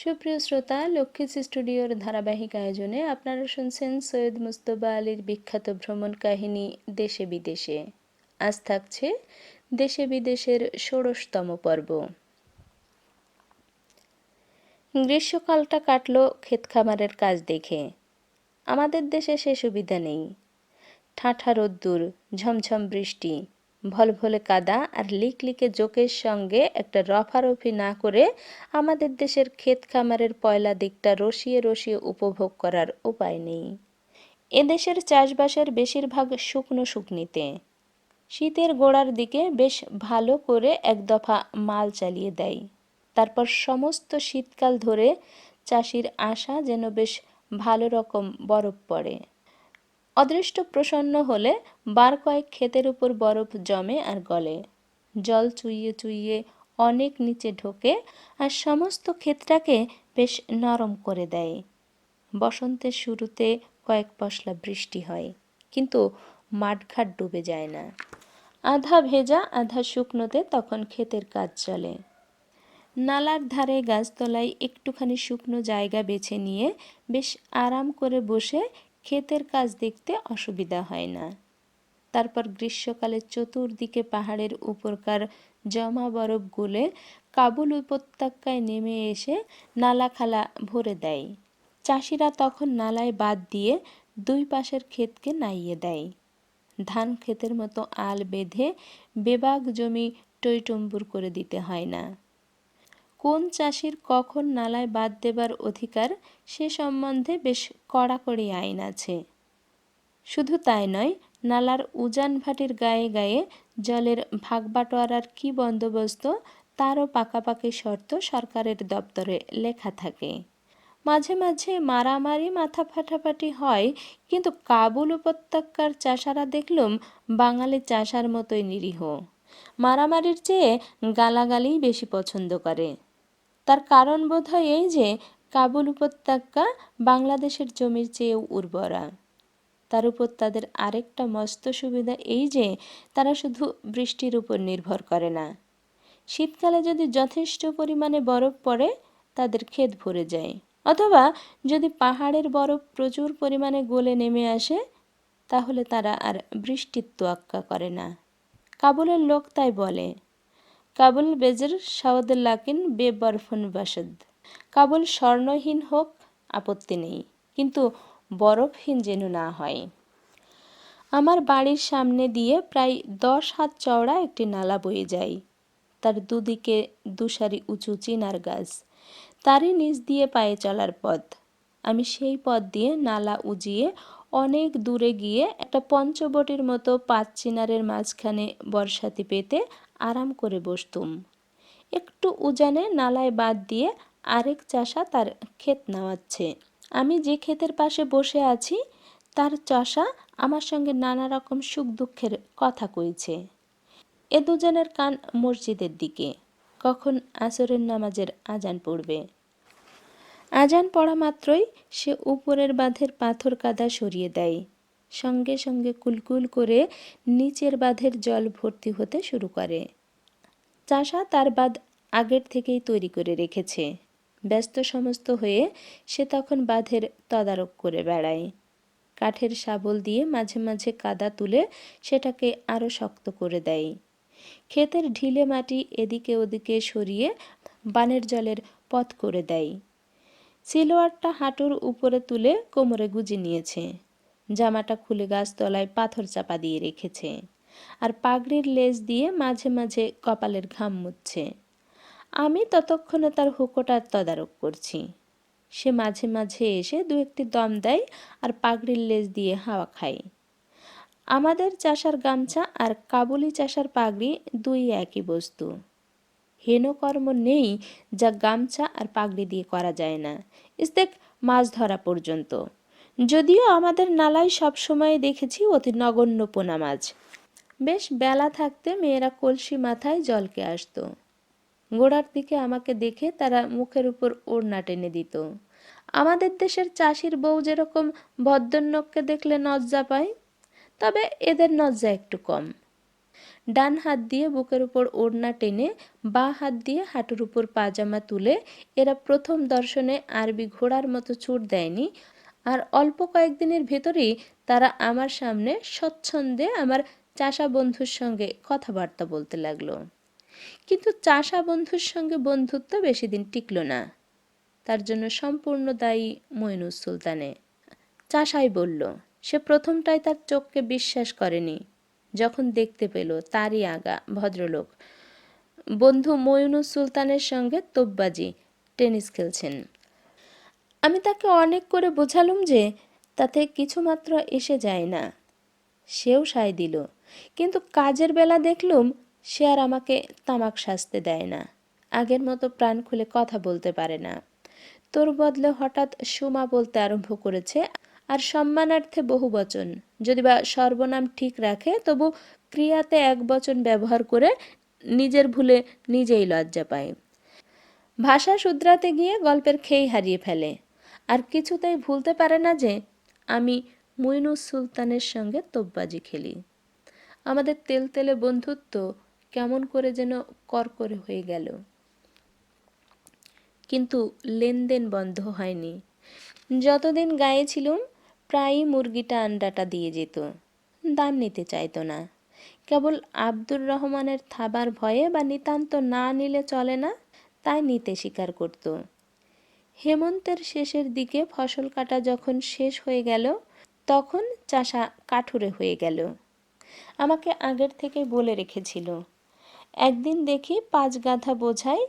সুপ্রিয় শ্রোতা লক্ষ্মীস স্টুডিওর ধারাবাহিক আয়োজনে আপনারা শুনছেন সৈয়দ মুস্তফা আলীর বিখ্যাত ভ্রমণ কাহিনী দেশে বিদেশে। আজ থাকছে দেশে বিদেশের ষোড়শতম পর্ব। গ্রীষ্মকালটা কাটল ক্ষেত খামারের কাজ দেখে। আমাদের দেশে সে সুবিধা নেই। ঠাঁঠা রোদ্দুর, ঝমঝম বৃষ্টি ভলভলে কাদা আর লিকলিকে জোকের সঙ্গে একটা রফারফি না করে আমাদের দেশের ক্ষেত খামারের পয়লা দিকটা রসিয়ে রসিয়ে উপভোগ করার উপায় নেই। এদেশের চাষবাসের বেশিরভাগ শুকনো শুকনিতে। শীতের গোড়ার দিকে বেশ ভালো করে এক দফা মাল চালিয়ে দেয়। তারপর সমস্ত শীতকাল ধরে চাষির আশা যেন বেশ ভালো রকম বরফ পড়ে। অদৃষ্ট প্রসন্ন হলে বার কয়েক ক্ষেতের উপর বরফ জমে আর গলে। জল চুইয়ে চুইয়ে অনেক নিচে ঢোকে আর সমস্ত ক্ষেতটাকে বেশ নরম করে দেয়। বসন্তের শুরুতে কয়েক পশলা বৃষ্টি হয়, কিন্তু মাঠঘাট ডুবে যায় না। আধা ভেজা, আধা শুকনোতে তখন ক্ষেতের কাজ চলে। নালার ধারে গাছতলায় একটুখানি শুকনো জায়গা বেছে নিয়ে বেশ আরাম করে বসে ক্ষেতের কাজ দেখতে অসুবিধা হয় না। তারপর গ্রীষ্মকালে চতুর্দিকে পাহাড়ের উপরকার জমা বরফ গুলে কাবুল উপত্যকায় নেমে এসে নালা খালা ভরে দেয়। চাষিরা তখন নালায় বাদ দিয়ে দুই পাশের ক্ষেতকে নাইয়ে দেয়। ধান ক্ষেতের মতো আল বেঁধে বেবাগ জমি টইটম্বুর করে দিতে হয় না। কোন চাষির কখন নালায় বাদ দেবার অধিকার সে সম্বন্ধে বেশ কড়াকড়ি আইন আছে। শুধু তাই নয়, নালার উজান ভাটির গায়ে গায়ে জলের ভাগবাটোয়ারার কি বন্দোবস্ত তারও পাকাপাকি শর্ত সরকারের দপ্তরে লেখা থাকে। মাঝে মাঝে মারামারি মাথা ফাটাফাটি হয়, কিন্তু কাবুল উপত্যকার চাষারা দেখলুম বাঙালি চাষার মতোই নিরীহ। মারামারির চেয়ে গালাগালিই বেশি পছন্দ করে। তার কারণ বোধ হয় এই যে, কাবুল উপত্যকা বাংলাদেশের জমির চেয়েও উর্বরা। তার উপর তাদের আরেকটা মস্ত সুবিধা এই যে, তারা শুধু বৃষ্টির উপর নির্ভর করে না। শীতকালে যদি যথেষ্ট পরিমাণে বরফ পড়ে, তাদের ক্ষেত ভরে যায়। অথবা যদি পাহাড়ের বরফ প্রচুর পরিমাণে গলে নেমে আসে, তাহলে তারা আর বৃষ্টির তোয়াক্কা করে না। কাবুলের লোক তাই বলে কাবুল বেজর সাউদুল্লাকিন বেবরফুন বাসদ। কাবুল স্বর্ণহীন হোক, আপত্তি নেই, কিন্তু বরফহীন যেন না হয়। আমার বাড়ির সামনে দিয়ে প্রায় দশ হাত চওড়া একটি নালা বয়ে যায়। তার দুদিকে দুসারি উঁচু চিনার গাছ। তারই নিচ দিয়ে পায়ে চলার পথ। আমি সেই পথ দিয়ে নালা উজিয়ে অনেক দূরে গিয়ে একটা পঞ্চবটির মতো পাঁচ চিনারের মাঝখানে বর্ষাতি পেতে আরাম করে বসতুম। একটু উজানে নালায় বাদ দিয়ে আরেক চাষা তার ক্ষেত নামাচ্ছে। আমি যে ক্ষেতের পাশে বসে আছি, তার চষা আমার সঙ্গে নানা রকম সুখ দুঃখের কথা কইছে। এ দুজনের কান মসজিদের দিকে। কখন আসরের নামাজের আজান পড়বে? আজান পড়া মাত্রই সে উপরের বাঁধের পাথর কাদা সরিয়ে দেয়। সঙ্গে সঙ্গে কুলকুল করে নিচের বাঁধের জল ভর্তি হতে শুরু করে। চাষা তার বাঁধ আগের থেকেই তৈরি করে রেখেছে। ব্যস্ত সমস্ত হয়ে সে তখন বাঁধের তদারক করে বেড়ায়। কাঠের শাবল দিয়ে মাঝে মাঝে কাদা তুলে সেটাকে আরও শক্ত করে দেয়। ক্ষেতের ঢিলে মাটি এদিকে ওদিকে সরিয়ে বানের জলের পথ করে দেয়। সিলোয়ারটা হাঁটুর উপরে তুলে কোমরে গুজি নিয়েছে। জামাটা খুলে গাছতলায় পাথর চাপা দিয়ে রেখেছে আর পাগড়ির লেজ দিয়ে মাঝে মাঝে কপালের ঘাম মুচ্ছে আমি ততক্ষণে তার হুকোটার তদারক করছি। সে মাঝে মাঝে এসে দু একটি দম দেয় আর পাগড়ির লেজ দিয়ে হাওয়া খায়। আমাদের চাষার গামছা আর কাবুলি চাষার পাগড়ি দুই একই বস্তু। হেনকর্ম নেই যা গামছা আর পাগড়ি দিয়ে করা যায় না। ইস্তেক, মাছ ধরা পর্যন্ত। যদিও আমাদের নালায় সবসময় দেখেছি অতি নগণ্য পোনা মাছ। বেশ বেলা থাকতে মেয়েরা কলসি মাথায় জলকে আসতো। গোড়ার দিকে আমাকে দেখে তারা মুখের উপর ওড়না টেনে দিত। আমাদের দেশের চাষির বউ যেরকম ভদ্রন্যককে দেখলে নজ্জা পায়, তবে এদের নজ্জা একটু কম। ডান হাত দিয়ে বুকের উপর ওড়না টেনে বা হাত দিয়ে হাঁটুর উপর পাজামা তুলে এরা প্রথম দর্শনে আরবি ঘোড়ার মতো ছুট দেয়নি আর অল্প কয়েকদিনের ভেতরেই তারা আমার সামনে স্বচ্ছন্দে আমার চাষা বন্ধুর সঙ্গে কথাবার্তা বলতে লাগল। কিন্তু চাষা বন্ধুর সঙ্গে বন্ধুত্ব বেশি দিন টিকল না। তার জন্য সম্পূর্ণ দায়ী মইনুস সুলতানে। চাষাই বলল, সে প্রথমটাই তার চোখকে বিশ্বাস করেনি। যখন দেখতে পেল তারই আগা ভদ্রলোক। বন্ধু মইনুস সুলতানের সঙ্গে তোপবাজি, টেনিস খেলছেন। আমি তাকে অনেক করে বোঝালুম যে তাতে কিছুমাত্র এসে যায় না। সেও সায় দিল। কিন্তু কাজের বেলা দেখলুম সে আর আমাকে তামাক সাজতে দেয় না। আগের মতো প্রাণ খুলে কথা বলতে পারে না। তোর বদলে হঠাৎ সুমা বলতে আরম্ভ করেছে আর সম্মানার্থে বহু বচন। যদি বা সর্বনাম ঠিক রাখে, তবু ক্রিয়াতে এক বচন ব্যবহার করে নিজের ভুলে নিজেই লজ্জা পায়। ভাষা শুধরাতে গিয়ে গল্পের খেই হারিয়ে ফেলে। আর কিছুতেই ভুলতে পারে না যে আমি মুইনুস সুলতানের সঙ্গে তোপবাজি খেলি। আমাদের তেলতেলে বন্ধুত্ব কেমন করে যেন করকরে হয়ে গেল। কিন্তু লেনদেন বন্ধ হয়নি। যতদিন গায়ে ছিলুম, প্রায়ই মুরগিটা আন্ডাটা দিয়ে যেত। দাম নিতে চাইতো না। কেবল আব্দুর রহমানের থাবার ভয়ে বা নিতান্ত না নিলে চলে না, তাই নিতে স্বীকার করত। হেমন্তের শেষের দিকে ফসল কাটা যখন শেষ হয়ে গেল, তখন চাষা কাঠুরে হয়ে গেল। আমাকে আগের থেকে বলে রেখেছিল, একদিন দেখি পাঁচ গাধা বোঝাই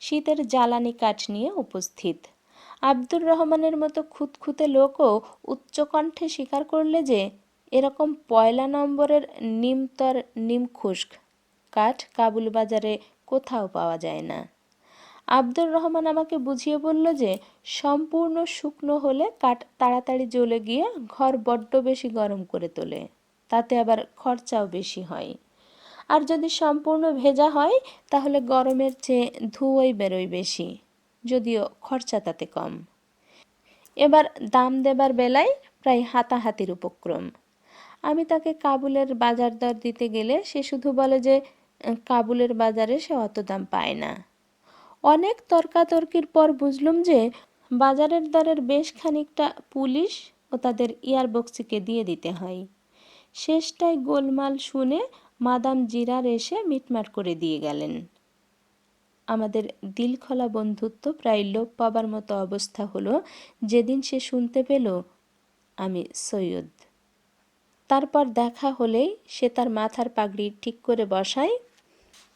শীতের জ্বালানি কাঠ নিয়ে উপস্থিত। আব্দুর রহমানের মতো খুঁতখুঁতে লোকও উচ্চকণ্ঠে স্বীকার করলে যে এরকম পয়লা নম্বরের নিমতর নিমখুস্ক কাঠ কাবুল বাজারে কোথাও পাওয়া যায় না। আব্দুর রহমান আমাকে বুঝিয়ে বলল যে, সম্পূর্ণ শুকনো হলে কাঠ তাড়াতাড়ি জ্বলে গিয়ে ঘর বড্ড বেশি গরম করে তোলে, তাতে আবার খরচাও বেশি হয়। আর যদি সম্পূর্ণ ভেজা হয়, তাহলে গরমের চেয়ে ধুয়োই বেরোয় বেশি, যদিও খরচা তাতে কম। এবার দাম দেবার বেলায় প্রায় হাতাহাতির উপক্রম। আমি তাকে কাবুলের বাজার দর দিতে গেলে সে শুধু বলে যে, কাবুলের বাজারে সে অত দাম পায় না। অনেক তর্কাতর্কির পর বুঝলুম যে বাজারের দরের বেশ খানিকটা পুলিশ ও তাদের ইয়ারবক্সিকে দিয়ে দিতে হয়। শেষটায় গোলমাল শুনে মাদাম জিরার এসে মিটমাট করে দিয়ে গেলেন। আমাদের দিলখোলা বন্ধুত্ব প্রায় লোপ পাবার মতো অবস্থা হলো যেদিন সে শুনতে পেল আমি সৈয়দ। তারপর দেখা হলেই সে তার মাথার পাগড়ি ঠিক করে বসায়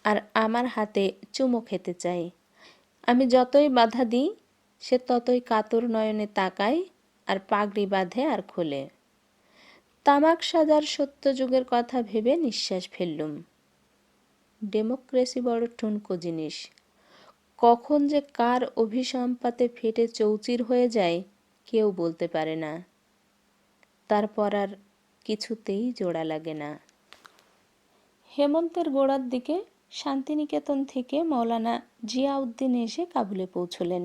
আর আমার হাতে চুমো খেতে চায়। আমি যতই বাধা দিই, সে ততই কাতর নয়নে তাকায় আর পাগড়ি বাঁধে আর খোলে। তামাক সাজার সত্য যুগের কথা ভেবে নিঃশ্বাস ফেললুম। ডেমোক্রেসি বড় ঠুনকো জিনিস। কখন যে কার অভিসম্পাতে ফেটে চৌচির হয়ে যায়, কেউ বলতে পারে না। তারপর আর কিছুতেই জোড়া লাগে না। হেমন্তের গোড়ার দিকে শান্তিনিকেতন থেকে মৌলানা জিয়াউদ্দিন এসে কাবুলে পৌঁছলেন।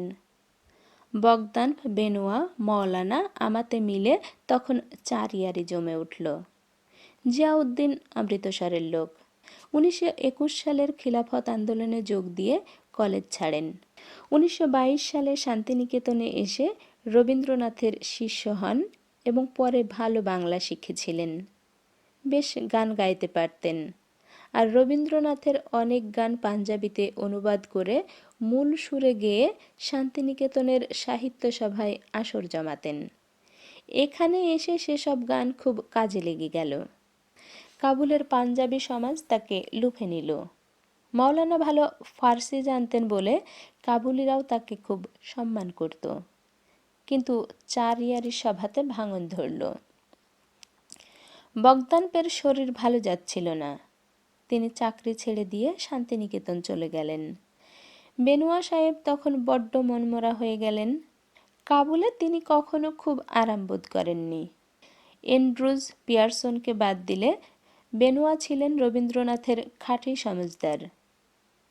বগদান বেনুয়া মৌলানা আমাতে মিলে তখন চার ইয়ারি জমে উঠল। জিয়াউদ্দিন অমৃতসরের লোক। উনিশশো একুশ সালের খিলাফত আন্দোলনে যোগ দিয়ে কলেজ ছাড়েন। উনিশশো বাইশ সালে শান্তিনিকেতনে এসে রবীন্দ্রনাথের শিষ্য হন এবং পরে ভালো বাংলা শিখেছিলেন। বেশ গান গাইতে পারতেন। আর রবীন্দ্রনাথের অনেক গান পাঞ্জাবিতে অনুবাদ করে মূল সুরে গেয়ে শান্তিনিকেতনের সাহিত্য সভায় আসর জমাতেন। এখানে এসে সেসব গান খুব কাজে লেগে গেল। কাবুলের পাঞ্জাবি সমাজ তাকে লুফে নিল। মাওলানা ভালো ফার্সি জানতেন বলে কাবুলিরাও তাকে খুব সম্মান করত। কিন্তু চার ইয়ারি সভাতে ভাঙন ধরল। বগদানপের শরীর ভালো যাচ্ছিল না। তিনি চাকরি ছেড়ে দিয়ে শান্তিনিকেতন চলে গেলেন। বেনুয়া সাহেব তখন বড্ড মনমরা হয়ে গেলেন। কাবুলে তিনি কখনো খুব আরাম বোধ করেননি। এন্ড্রুজ পিয়ারসনকে বাদ দিলে বেনুয়া ছিলেন রবীন্দ্রনাথের খাঁটি সমজদার।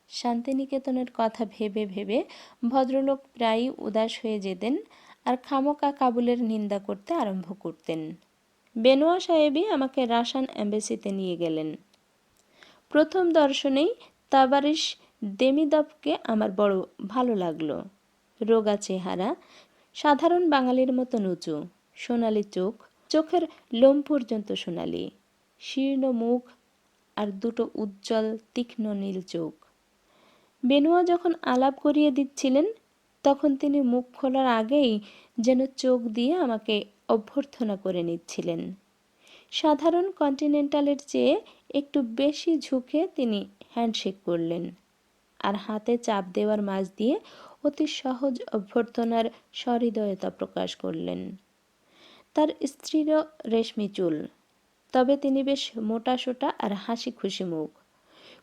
শান্তিনিকেতনের কথা ভেবে ভেবে ভদ্রলোক প্রায়ই উদাস হয়ে যেতেন আর খামোকা কাবুলের নিন্দা করতে আরম্ভ করতেন। বেনোয়া সাহেবই আমাকে রাসান অ্যাম্বাসিতে নিয়ে গেলেন। প্রথম দর্শনেই তাবারিশ দেমিদবকে আমার বড় ভালো লাগল। রোগা চেহারা, সাধারণ বাঙালির মতন উঁচু, সোনালি চোখ, চোখের লোম পর্যন্ত সোনালি, শীর্ণ মুখ আর দুটো উজ্জ্বল তীক্ষ্ণ নীল চোখ। বেনুয়া যখন আলাপ করিয়ে দিচ্ছিলেন, তখন তিনি মুখ খোলার আগেই যেন চোখ দিয়ে আমাকে অভ্যর্থনা করে নিচ্ছিলেন। সাধারণ কন্টিনেন্টালের চেয়ে একটু বেশি ঝুঁকে তিনি হ্যান্ডশেক করলেন আর হাতে চাপ দেওয়ার মাঝ দিয়ে অতি সহজ অভ্যর্থনার সহৃদয়তা প্রকাশ করলেন। তার স্ত্রীরও রেশমি চুল, তবে তিনি বেশ মোটাসোটা আর হাসি খুশি মুখ।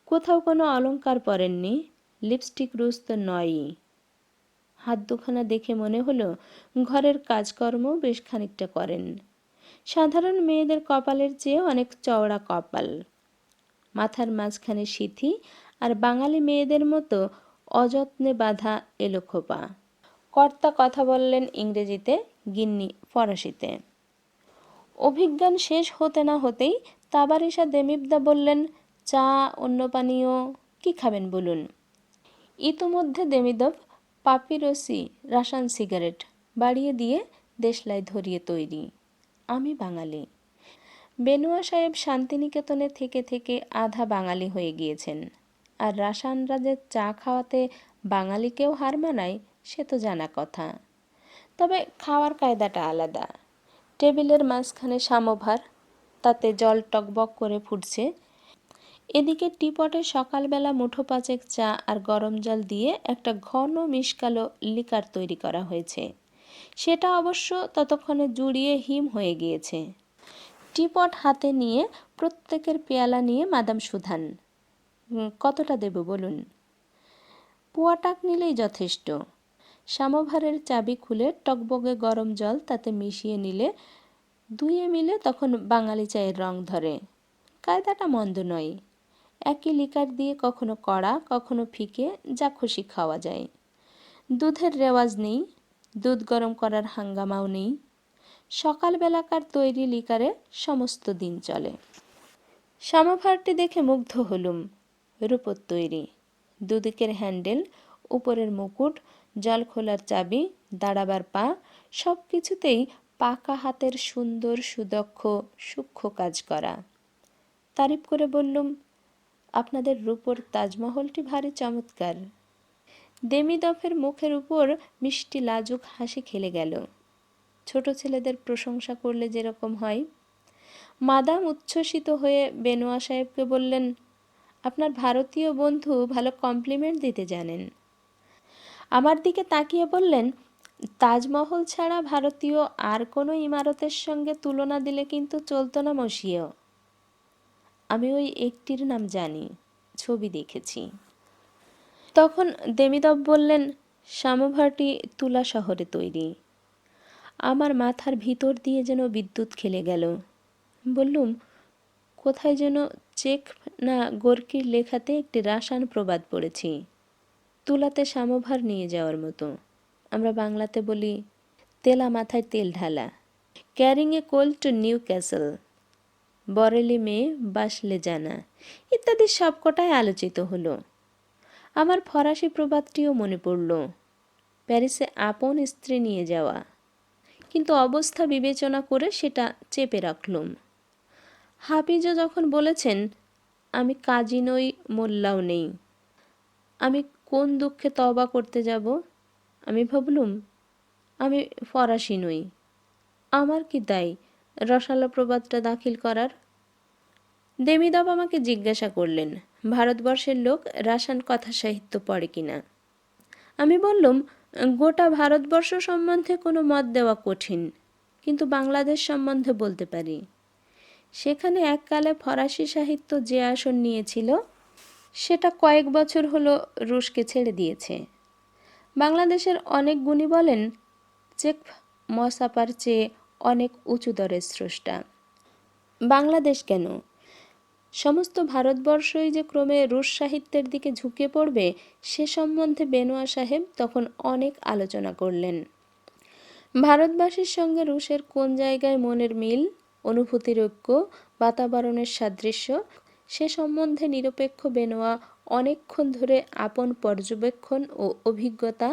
কোথাও কোনো অলংকার পরেননি, লিপস্টিক রুজ তো নয়ই। হাত দুখানা দেখে মনে হলো ঘরের কাজকর্ম বেশ খানিকটা করেন। সাধারণ মেয়েদের কপালের চেয়ে অনেক চওড়া কপাল। মাথার মাঝখানে সিথি আর বাঙালি মেয়েদের মতো অযত্নে বাঁধা এলো খোপা। কর্তা কথা বললেন ইংরেজিতে, গিন্নি ফরাসিতে। অভিজ্ঞান শেষ হতে না হতেই তাবারিসা দেমিবদা বললেন, চা, অন্য পানীয়, কি খাবেন বলুন? ইতোমধ্যে দেমিদব পাপিরসি রাসান সিগারেট বাড়িয়ে দিয়ে দেশলাই ধরিয়ে তৈরি। আমি বাঙালি। বেনুয়া সাহেব শান্তিনিকেতনে থেকে থেকে আধা বাঙালি হয়ে গিয়েছেন। আর রাসানরা যে চা খাওয়াতে বাঙালিকেও হার মানায়, সে তো জানা কথা। তবে খাওয়ার কায়দাটা আলাদা। টেবিলের মাঝখানে সামোভার, তাতে জল টকবক করে ফুটছে। এদিকে টিপটে সকালবেলা মুঠো পাঁচেক চা আর গরম জল দিয়ে একটা ঘন মিশকালো লিকার তৈরি করা হয়েছে। সেটা অবশ্য ততক্ষণে জুড়িয়ে হিম হয়ে গিয়েছে। টিপট হাতে নিয়ে প্রত্যেকের পেয়ালা নিয়ে মাদাম সুধান কতটা দেব বলুন? পুয়াটাক নিলেই যথেষ্ট। সামোভারের চাবি খুলে টকবগে গরম জল তাতে মিশিয়ে নিলে দুয়ে মিলে তখন বাঙালি চায়ের রং ধরে। কায়দাটা মন্দ নয়। একই লিকার দিয়ে কখনো কড়া, কখনো ফিকে, যা খুশি খাওয়া যায়। দুধের রেওয়াজ নেই। দুধ গরম করার হাঙ্গামাও নেই। সকালবেলাকার তৈরি লিকারে সমস্ত দিন চলে। সামোভারটি দেখে মুগ্ধ হলুম। রূপোর তৈরি। দুদিকের হ্যান্ডেল, উপরের মুকুট, জল খোলার চাবি, দাঁড়াবার পা সব কিছুতেই পাকা হাতের সুন্দর, সুদক্ষ, সূক্ষ্ম কাজ করা। তারিফ করে বললুম, আপনাদের রূপোর তাজমহলটি ভারী চমৎকার। দেমিদফের মুখের উপর মিষ্টি লাজুক হাসি খেলে গেল। ছোট ছেলেদের প্রশংসা করলে যেরকম হয়। মাদাম উচ্ছ্বসিত হয়ে বেনোয়া সাহেবকে বললেন, আপনার ভারতীয় বন্ধু ভালো কমপ্লিমেন্ট দিতে জানেন। আমার দিকে তাকিয়ে বললেন, তাজমহল ছাড়া ভারতীয় আর কোনো ইমারতের সঙ্গে তুলনা দিলে কিন্তু চলতো না মশিয়েও আমি ওই একটির নাম জানি, ছবি দেখেছি। তখন দেমিদব বললেন সামোভারটি তুলা শহরে তৈরি। আমার মাথার ভিতর দিয়ে যেন বিদ্যুৎ খেলে গেল। বললুম, কোথায় যেন চেক না গোর্কির লেখাতে একটি রাসান প্রবাদ পড়েছি। তুলাতে সামোভার নিয়ে যাওয়ার মতো। আমরা বাংলাতে বলি, তেলা মাথায় তেল ঢালা। Carrying a coal to Newcastle Bareilly মেয়ে বাসলে জানা। ইত্যাদি সবকটাই আলোচিত হলো। আমার ফরাসি প্রবাদটিও মনে পড়ল। প্যারিসে আপন স্ত্রী নিয়ে যাওয়া। কিন্তু অবস্থা বিবেচনা করে সেটা চেপে রাখলুম। হাফিজও যখন বলেছেন, আমি কাজী নই, মোল্লাও নেই। আমি কোন দুঃখে তবা করতে যাব? আমি ভাবলুম, আমি ফরাসি নই। আমার কি দায় রসালো প্রবাদটা দাখিল করার? দেমিদব আমাকে জিজ্ঞাসা করলেন ভারতবর্ষের লোক রাসান কথা সাহিত্য পড়ে কিনা? আমি বললাম, গোটা ভারতবর্ষ সম্বন্ধে কোনো মত দেওয়া কঠিন, কিন্তু বাংলাদেশ সম্বন্ধে বলতে পারি। সেখানে এককালে ফরাসি সাহিত্য যে আসন নিয়েছিল, সেটা কয়েক বছর হলো রুশকে ছেড়ে দিয়েছে। বাংলাদেশের অনেক গুণী বলেন, চেক মসাপার চেয়ে অনেক উঁচু দরের স্রষ্টা। বাংলাদেশ কেন? সমস্ত ভারতবর্ষই যে ক্রমে রুশ সাহিত্যের দিকে ঝুঁকে পড়বে, সে সম্বন্ধে বেনোয়া সাহেব তখন অনেক আলোচনা করলেন। ভারতবাসীর সঙ্গে রুশের কোন জায়গায় মনের মিল অনুভূতির ঐক্য বাতাবরণের সাদৃশ্য, সে সম্বন্ধে নিরপেক্ষ বেনোয়া অনেকক্ষণ ধরে আপন পর্যবেক্ষণ ও অভিজ্ঞতা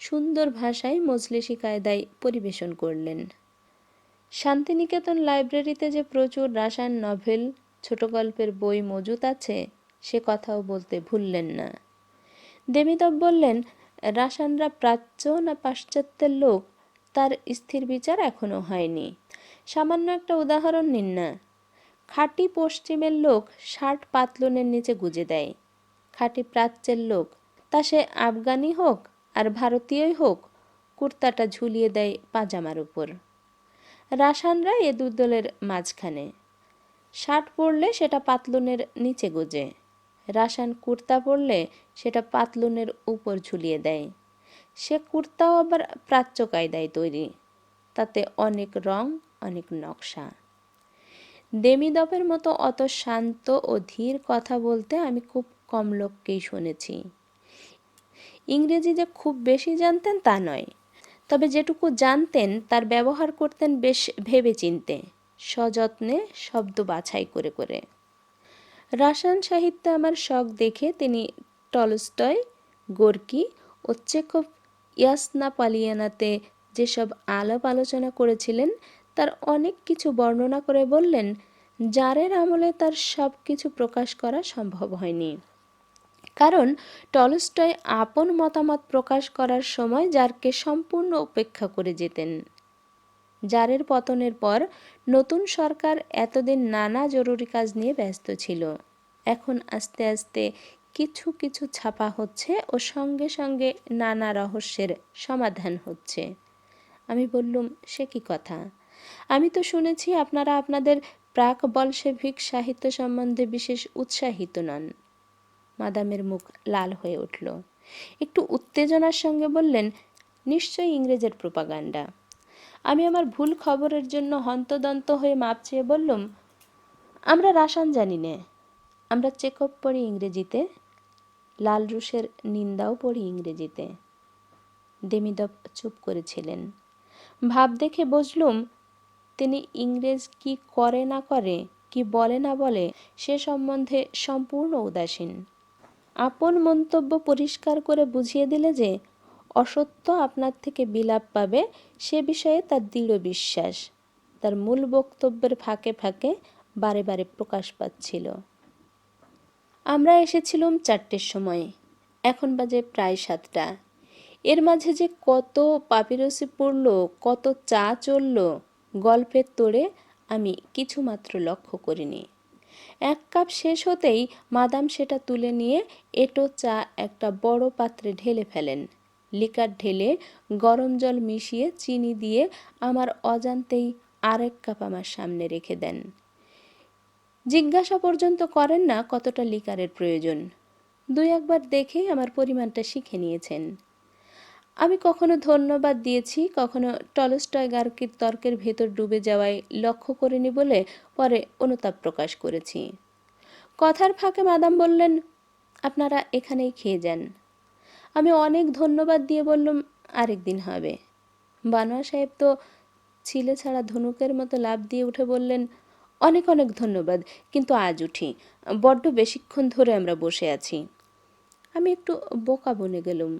সুন্দর ভাষায় মজলিসি কায়দায় পরিবেশন করলেন। শান্তিনিকেতন লাইব্রেরিতে যে প্রচুর রাসায়ন নভেল ছোট গল্পের বই মজুত আছে? সে কথাও বলতে ভুললেন না। দেমিতব বললেন রাসানরা প্রাচ্য না পাশ্চাত্যের লোক? তার স্থির বিচার এখনও হয়নি। সামান্য একটা উদাহরণ নিন না। খাঁটি পশ্চিমের লোক ষাট পাতলুনের নিচে গুজে দেয়। খাঁটি প্রাচ্যের লোক? তা সে আফগানি হোক আর ভারতীয়ই হোক, কুর্তাটা ঝুলিয়ে দেয় পাজামার উপর। রাসানরা এ দুদলের মাঝখানে। শার্ট পরলে সেটা পাতলুনের নিচে গোজে। রাসান কুর্তা পরলে সেটা পাতলুনের উপর ঝুলিয়ে দেয়। সে কুর্তাও আবার প্রাচ্য কায়দায় তৈরি। তাতে অনেক রং, অনেক নকশা। দেমিদপের মতো অত শান্ত ও ধীর কথা বলতে আমি খুব কম লোককেই শুনেছি। ইংরেজি যে খুব বেশি জানতেন তা নয়। তবে যেটুকু জানতেন, তার ব্যবহার করতেন বেশ ভেবে চিনতে সযত্নে শব্দ বাছাই করে করে। রাসায়ন সাহিত্যে আমার শখ দেখে তিনি টলস্টয়, গোর্কি ও চেকভ ইয়াসনা পালিয়ানাতে যেসব আলাপ আলোচনা করেছিলেন, তার অনেক কিছু বর্ণনা করে বললেন জারের আমলে তার সব কিছু প্রকাশ করা সম্ভব হয়নি। কারণ টলস্টয় আপন মতামত প্রকাশ করার সময় যারকে সম্পূর্ণ উপেক্ষা করে যেতেন। জারের পতনের পর নতুন সরকার এতদিন নানা জরুরি কাজ নিয়ে ব্যস্ত ছিল। এখন আস্তে আস্তে কিছু কিছু ছাপা হচ্ছে ও সঙ্গে সঙ্গে নানা রহস্যের সমাধান হচ্ছে। আমি বললুম, সে কি কথা? আমি তো শুনেছি আপনারা আপনাদের প্রাক বলশেভিক সাহিত্য সম্বন্ধে বিশেষ উৎসাহিত নন। মাদামের মুখ লাল হয়ে উঠল। একটু উত্তেজনার সঙ্গে বললেন, নিশ্চয়ই ইংরেজের প্রোপাগান্ডা। আমি আমার ভুল খবরের জন্য হন্তদন্ত হয়ে মাপ চেয়ে বললুম, আমরা রাসান জানি নে। আমরা চেক আপ পড়ি ইংরেজিতে লাল রুশের নিন্দাও পড়ি ইংরেজিতে। দেমিদব চুপ করেছিলেন। ভাব দেখে বুঝলুম, তিনি ইংরেজ কি করে না করে, কি বলে না বলে, সে সম্বন্ধে সম্পূর্ণ উদাসীন। আপন মন্তব্য পরিষ্কার করে বুঝিয়ে দিলে যে অসত্য আপনার থেকে বিলাপ পাবে, সে বিষয়ে তার দৃঢ় বিশ্বাস। তার মূল বক্তব্যের ফাঁকে ফাঁকে বারে বারে প্রকাশ পাচ্ছিল। আমরা এসেছিলাম চারটের সময়। এখন বাজে প্রায় সাতটা। এর মাঝে যে কত পাপিরসি পড়ল কত চা চলল, গল্পের তোড়ে আমি কিছুমাত্র লক্ষ্য করিনি। এক কাপ শেষ হতেই মাদাম সেটা তুলে নিয়ে এটো চা একটা বড় পাত্রে ঢেলে ফেলেন। লিকার ঢেলে গরম জল মিশিয়ে চিনি দিয়ে আমার অজান্তেই আরেক কাপ আমার সামনে রেখে দেন। জিজ্ঞাসা পর্যন্ত করেন না কতটা লিকারের প্রয়োজন। দুই একবার দেখেই আমার পরিমাণটা শিখে নিয়েছেন। আমি কখনো ধন্যবাদ দিয়েছি, কখনো টলস্টয় গার্কির তর্কের ভেতর ডুবে যাওয়ায় লক্ষ্য করিনি বলে পরে অনুতাপ প্রকাশ করেছি। কথার ফাঁকে মাদাম বললেন, আপনারা এখানেই খেয়ে যান। আমি অনেক ধন্যবাদ দিয়ে বললাম, আরেক দিন হবে। বানোয়া সাহেব তো ছিলে ছাড়া ধনুকের মতো লাভ দিয়ে উঠে বললেন, অনেক অনেক ধন্যবাদ, কিন্তু আজ উঠি। বড্ড বেশিক্ষণ ধরে আমরা বসে আছি। আমি একটু বোকা বনে গেলুম।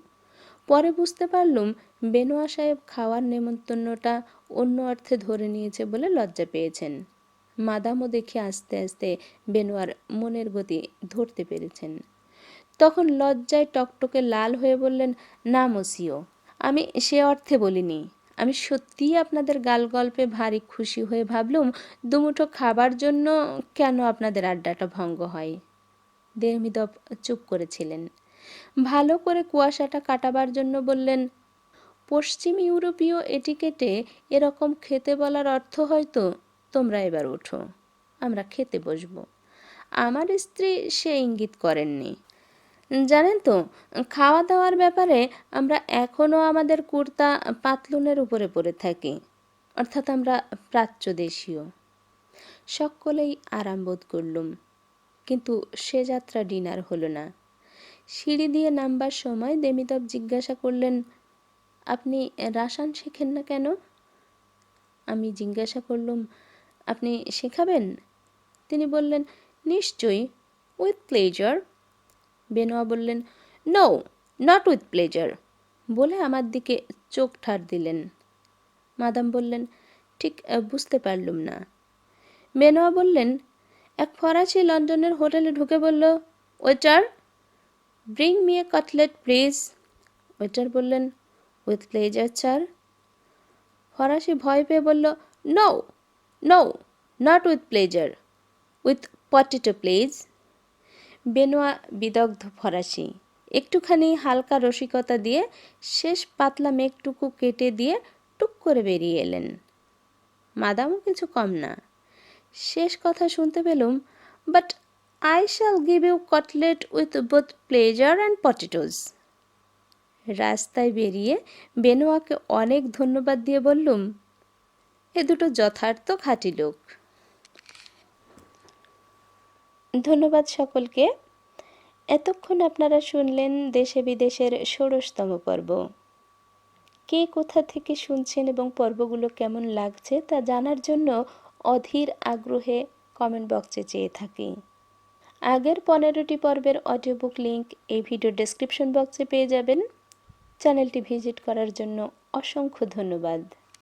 পরে বুঝতে পারলুম, বেনোয়া সাহেব খাওয়ার নেমন্তন্নটা অন্য অর্থে ধরে নিয়েছে বলে লজ্জা পেয়েছেন। মাদামও দেখে আস্তে আস্তে বেনোয়ার মনের গতি ধরতে পেরেছেন। তখন লজ্জায় টকটকে লাল হয়ে বললেন, না মসিও, আমি সে অর্থে বলিনি। আমি সত্যিই আপনাদের গাল গল্পে ভারী খুশি হয়ে ভাবলুম, দুমুঠো খাবার জন্য কেন আপনাদের আড্ডাটা ভঙ্গ হয়? দেহমিদব চুপ করেছিলেন। ভালো করে কুয়াশাটা কাটাবার জন্য বললেন, পশ্চিম ইউরোপীয় এটিকেটে এরকম খেতে বলার অর্থ হয়তো তোমরা এবার ওঠো, আমরা খেতে বসবো। আমার স্ত্রী সে ইঙ্গিত করেননি। জানেন তো খাওয়া দাওয়ার ব্যাপারে আমরা এখনও আমাদের কুর্তা পাতলুনের উপরে পরে থাকি, অর্থাৎ আমরা প্রাচ্য দেশীয়। সকলেই আরাম বোধ করলুম, কিন্তু সে যাত্রা ডিনার হলো না। সিঁড়ি দিয়ে নামবার সময় দেমিতব জিজ্ঞাসা করলেন, আপনি রাসান শেখেন না কেন? আমি জিজ্ঞাসা করলুম, আপনি শেখাবেন? তিনি বললেন, নিশ্চয়ই উইথ প্লেজার বেনোয়া বললেন নো নট উইথ প্লেজার বলে আমার দিকে চোখ ঠার দিলেন। মাদাম বললেন, ঠিক বুঝতে পারলুম না। বেনোয়া বললেন, এক ফরাসি লন্ডনের হোটেলে ঢুকে বলল waiter bring me a cutlet please waiter বললেন উইথ প্লেজার স্যার ফরাসি ভয় পেয়ে বলল no no not with pleasure with potato please Benoit বিদগ্ধ ফরাসি। একটুখানি হালকা রসিকতা দিয়ে শেষ পাতলা মেঘটুকু কেটে দিয়ে টুক করে বেরিয়ে এলেন। মাদামও কিছু কম না। শেষ কথা শুনতে পেলুম but I shall give you cutlet with both pleasure and potatoes রাস্তায় বেরিয়ে বেনোয়াকে অনেক ধন্যবাদ দিয়ে বললুম, এ দুটো যথার্থ খাঁটি লোক। ধন্যবাদ সকলকে। এতক্ষণ আপনারা শুনলেন দেশে বিদেশের ষোড়শতম পর্ব। কে কোথা থেকে শুনছেন এবং পর্বগুলো কেমন লাগছে তা জানার জন্য অধীর আগ্রহে কমেন্ট বক্সে চেয়ে থাকি। আগের পনেরোটি পর্বের অডিও বুক লিঙ্ক এই ভিডিও ডেসক্রিপশন বক্সে পেয়ে যাবেন। চ্যানেলটি ভিজিট করার জন্য অসংখ্য ধন্যবাদ।